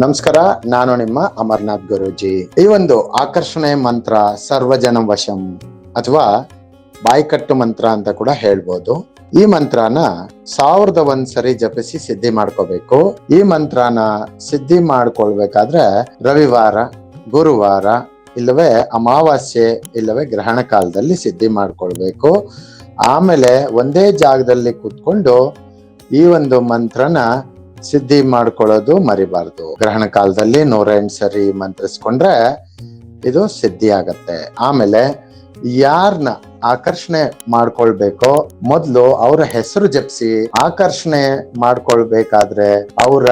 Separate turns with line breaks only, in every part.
ನಮಸ್ಕಾರ, ನಾನು ನಿಮ್ಮ ಅಮರ್ನಾಥ್ ಗುರೂಜಿ. ಈ ಒಂದು ಆಕರ್ಷಣೆ ಮಂತ್ರ ಸರ್ವಜನ ವಶಂ ಅಥವಾ ಬಾಯ್ಕಟ್ಟು ಮಂತ್ರ ಅಂತ ಕೂಡ ಹೇಳ್ಬೋದು. ಈ ಮಂತ್ರನ ಸಾವಿರದ ಒಂದ್ ಸರಿ ಜಪಿಸಿ ಸಿದ್ಧಿ ಮಾಡ್ಕೋಬೇಕು. ಈ ಮಂತ್ರನ ಸಿದ್ಧಿ ಮಾಡ್ಕೊಳ್ಬೇಕಾದ್ರೆ ರವಿವಾರ, ಗುರುವಾರ, ಇಲ್ಲವೇ ಅಮಾವಾಸ್ಯೆ, ಇಲ್ಲವೇ ಗ್ರಹಣ ಕಾಲದಲ್ಲಿ ಸಿದ್ಧಿ ಮಾಡ್ಕೊಳ್ಬೇಕು. ಆಮೇಲೆ ಒಂದೇ ಜಾಗದಲ್ಲಿ ಕೂತ್ಕೊಂಡು ಈ ಒಂದು ಮಂತ್ರನ ಸಿದ್ಧಿ ಮಾಡ್ಕೊಳ್ಳೋದು ಮರಿಬಾರ್ದು. ಗ್ರಹಣ ಕಾಲದಲ್ಲಿ ನೂರ ಎಂಟು ಸರಿ ಮಂತ್ರಿಸ್ಕೊಂಡ್ರೆ ಇದು ಸಿದ್ಧಿ ಆಗತ್ತೆ. ಆಮೇಲೆ ಯಾರನ್ನ ಆಕರ್ಷಣೆ ಮಾಡ್ಕೊಳ್ಬೇಕೋ, ಮೊದ್ಲು ಅವರ ಹೆಸರು ಜಪಿಸಿ ಆಕರ್ಷಣೆ ಮಾಡ್ಕೊಳ್ಬೇಕಾದ್ರೆ ಅವರ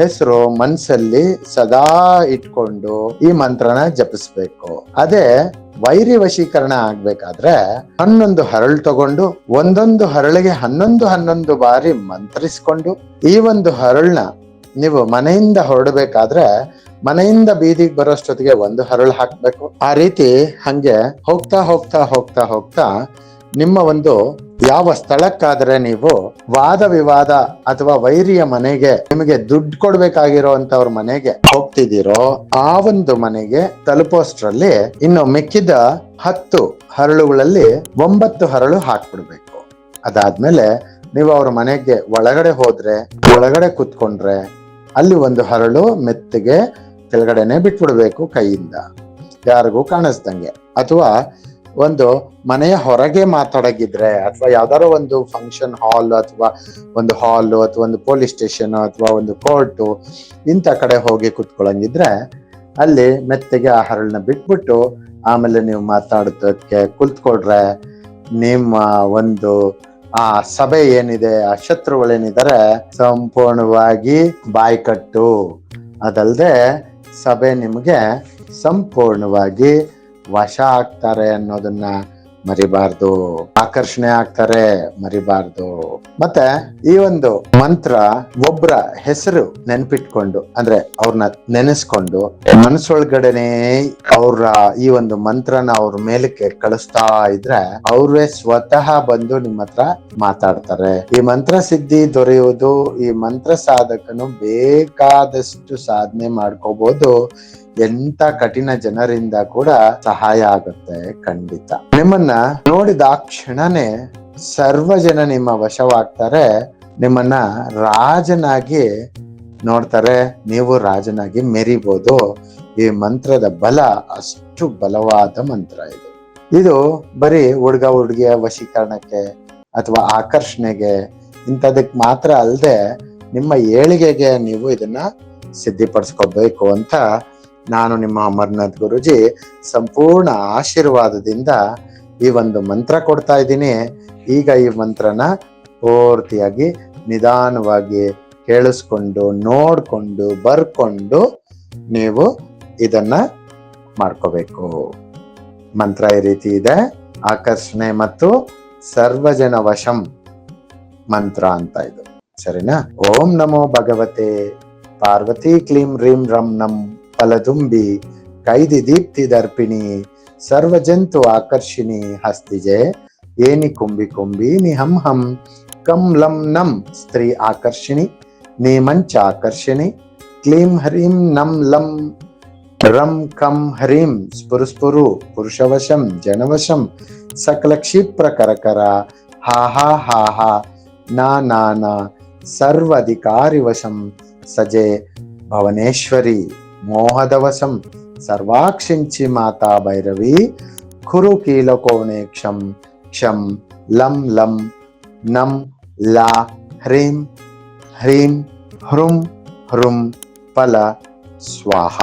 ಹೆಸರು ಮನ್ಸಲ್ಲಿ ಸದಾ ಇಟ್ಕೊಂಡು ಈ ಮಂತ್ರನ ಜಪಿಸ್ಬೇಕು. ಅದೇ ವೈರಿ ವಶೀಕರಣ ಆಗ್ಬೇಕಾದ್ರೆ ಹನ್ನೊಂದು ಹರಳು ತಗೊಂಡು ಒಂದೊಂದು ಹರಳಿಗೆ ಹನ್ನೊಂದು ಹನ್ನೊಂದು ಬಾರಿ ಮಂತ್ರಿಸ್ಕೊಂಡು ಈ ಒಂದು ಹರಳನ್ನ ನೀವು ಮನೆಯಿಂದ ಹೊರಡಬೇಕಾದ್ರೆ ಮನೆಯಿಂದ ಬೀದಿಗೆ ಬರೋಷ್ಟೊತ್ತಿಗೆ ಒಂದು ಹರಳು ಹಾಕ್ಬೇಕು. ಆ ರೀತಿ ಹಂಗೆ ಹೋಗ್ತಾ ಹೋಗ್ತಾ ಹೋಗ್ತಾ ಹೋಗ್ತಾ ನಿಮ್ಮ ಒಂದು ಯಾವ ಸ್ಥಳಕ್ಕಾದ್ರೆ ನೀವು ವಾದ ವಿವಾದ ಅಥವಾ ವೈರಿಯ ಮನೆಗೆ ನಿಮಗೆ ದುಡ್ಡು ಕೊಡ್ಬೇಕಾಗಿರೋಂತವ್ರ ಮನೆಗೆ ಹೋಗ್ತಿದ್ದೀರೋ, ಆ ಒಂದು ಮನೆಗೆ ತಲುಪೋಷ್ಟ್ರಲ್ಲಿ ಇನ್ನು ಮೆಕ್ಕಿದ ಹತ್ತು ಹರಳುಗಳಲ್ಲಿ ಒಂಬತ್ತು ಹರಳು ಹಾಕ್ಬಿಡ್ಬೇಕು. ಅದಾದ್ಮೇಲೆ ನೀವು ಅವ್ರ ಮನೆಗೆ ಒಳಗಡೆ ಹೋದ್ರೆ, ಒಳಗಡೆ ಕುತ್ಕೊಂಡ್ರೆ ಅಲ್ಲಿ ಒಂದು ಹರಳು ಮೆತ್ತಗೆ ಕೆಳಗಡೆನೆ ಬಿಟ್ಬಿಡ್ಬೇಕು ಕೈಯಿಂದ. ಯಾರಿಗೂ ಕಾಣಿಸ್ದಂಗೆ. ಅಥವಾ ಒಂದು ಮನೆಯ ಹೊರಗೆ ಮಾತಾಡಗಿದ್ರೆ ಅಥವಾ ಯಾವ್ದಾರೋ ಒಂದು ಫಂಕ್ಷನ್ ಹಾಲ್ ಅಥವಾ ಒಂದು ಹಾಲ್ ಅಥವಾ ಒಂದು ಪೊಲೀಸ್ ಸ್ಟೇಷನ್ ಅಥವಾ ಒಂದು ಕೋರ್ಟು ಇಂಥ ಕಡೆ ಹೋಗಿ ಕುತ್ಕೊಳ್ಳಂಗಿದ್ರೆ ಅಲ್ಲಿ ಮೆತ್ತಗೆ ಆ ಬಿಟ್ಬಿಟ್ಟು ಆಮೇಲೆ ನೀವು ಮಾತಾಡೋದಕ್ಕೆ ಕುಳಿತುಕೊಳ್ರೆ ನಿಮ್ಮ ಒಂದು, ಆ ಸಭೆ ಏನಿದೆ, ಆ ಶತ್ರುಗಳೇನಿದ್ದಾರೆ ಸಂಪೂರ್ಣವಾಗಿ ಬಾಯ್ಕಟ್ಟು. ಅದಲ್ಲದೆ ಸಭೆ ನಿಮಗೆ ಸಂಪೂರ್ಣವಾಗಿ ವಶ ಆಗ್ತಾರೆ ಅನ್ನೋದನ್ನ ಮರಿಬಾರ್ದು, ಆಕರ್ಷಣೆ ಆಗ್ತಾರೆ ಮರಿಬಾರ್ದು. ಮತ್ತೆ ಈ ಒಂದು ಮಂತ್ರ ಒಬ್ರ ಹೆಸರು ನೆನ್ಪಿಟ್ಕೊಂಡು, ಅಂದ್ರೆ ಅವ್ರನ್ನ ನೆನೆಸ್ಕೊಂಡು ಮನಸ್ಸೊಳಗಡೆನೆ ಅವ್ರ ಈ ಒಂದು ಮಂತ್ರನ ಅವ್ರ ಮೇಲಕ್ಕೆ ಕಳಿಸ್ತಾ ಇದ್ರೆ ಅವ್ರೇ ಸ್ವತಃ ಬಂದು ನಿಮ್ಮ ಹತ್ರ ಮಾತಾಡ್ತಾರೆ. ಈ ಮಂತ್ರ ಸಿದ್ಧಿ ದೊರೆಯುವುದು, ಈ ಮಂತ್ರ ಸಾಧಕನು ಬೇಕಾದಷ್ಟು ಸಾಧನೆ ಮಾಡ್ಕೋಬಹುದು ಎಂತ ಕಠಿಣ ಜನರಿಂದ ಕೂಡ ಸಹಾಯ ಆಗುತ್ತೆ ಖಂಡಿತ. ನಿಮ್ಮನ್ನ ನೋಡಿದ ಆ ಕ್ಷಣನೇ ಸರ್ವ ಜನ ನಿಮ್ಮ ವಶವಾಗ್ತಾರೆ. ನಿಮ್ಮನ್ನ ರಾಜನಾಗಿ ನೋಡ್ತಾರೆ. ನೀವು ರಾಜನಾಗಿ ಮೆರಿಬಹುದು ಈ ಮಂತ್ರದ ಬಲ ಅಷ್ಟು ಬಲವಾದ ಮಂತ್ರ ಇದು. ಇದು ಬರೀ ಹುಡುಗ ಹುಡುಗಿಯ ವಶೀಕರಣಕ್ಕೆ ಅಥವಾ ಆಕರ್ಷಣೆಗೆ ಇಂಥದಕ್ ಮಾತ್ರ ಅಲ್ಲದೆ ನಿಮ್ಮ ಏಳಿಗೆಗೆ ನೀವು ಇದನ್ನ ಸಿದ್ಧಿಪಡಿಸ್ಕೋಬೇಕು ಅಂತ ನಾನು ನಿಮ್ಮ ಅಮರ್ನಾಥ್ ಗುರುಜಿ ಸಂಪೂರ್ಣ ಆಶೀರ್ವಾದದಿಂದ ಈ ಒಂದು ಮಂತ್ರ ಕೊಡ್ತಾ ಇದ್ದೀನಿ. ಈಗ ಈ ಮಂತ್ರನ ಪೂರ್ತಿಯಾಗಿ ನಿಧಾನವಾಗಿ ಕೇಳಿಸ್ಕೊಂಡು, ನೋಡ್ಕೊಂಡು, ಬರ್ಕೊಂಡು ನೀವು ಇದನ್ನ ಮಾಡ್ಕೋಬೇಕು. ಮಂತ್ರ ಈ ರೀತಿ ಇದೆ. ಆಕರ್ಷಣೆ ಮತ್ತು ಸರ್ವಜನ ವಶಂ ಮಂತ್ರ ಅಂತ ಇದು. ಸರಿನಾ? ಓಂ ನಮೋ ಭಗವತೆ. ಪಾರ್ವತಿ ಕ್ಲೀಂ ರೀಂ ರಂ ನಂ ಫಲದುಂಬಿ ಕೈದಿ ದೀಪ್ತಿ ದರ್ಪಿಣಿ ಸರ್ವಜಂತು ಆಕರ್ಷಿಣಿ ಹಸ್ತಿಜೆ ಏನಿ ಕುಂಬಿ ಕುಂಬಿ ನಿ ಹಂ ಹಂ ಕಂ ಲಂ ನಂ ಸ್ತ್ರೀ ಆಕರ್ಷಿಣಿ ನಿ ಮಂಚ ಆಕರ್ಷಿಣಿ ಕ್ಲೀಂ ಹರೀಂ ನಂ ಲಂ ರಂ ಕಂ ಹರೀಂ ಸ್ಫುರು ಸ್ಫುರು ಪುರುಷವಶಂ ಜನವಶಂ ಸಕಲ ಕ್ಷಿಪ್ರ ಕರಕರ ಹಾ ಹಾ ಹಾ ಹಾ ನಾ ನಾ ನಾ మోహదవశం సర్వాక్షించి మాతా భైరవి ఖురు కీలకోణే క్షం క్షం లం లం నం లా హ్రీం హ్రీం హృం హృం పల స్వాహ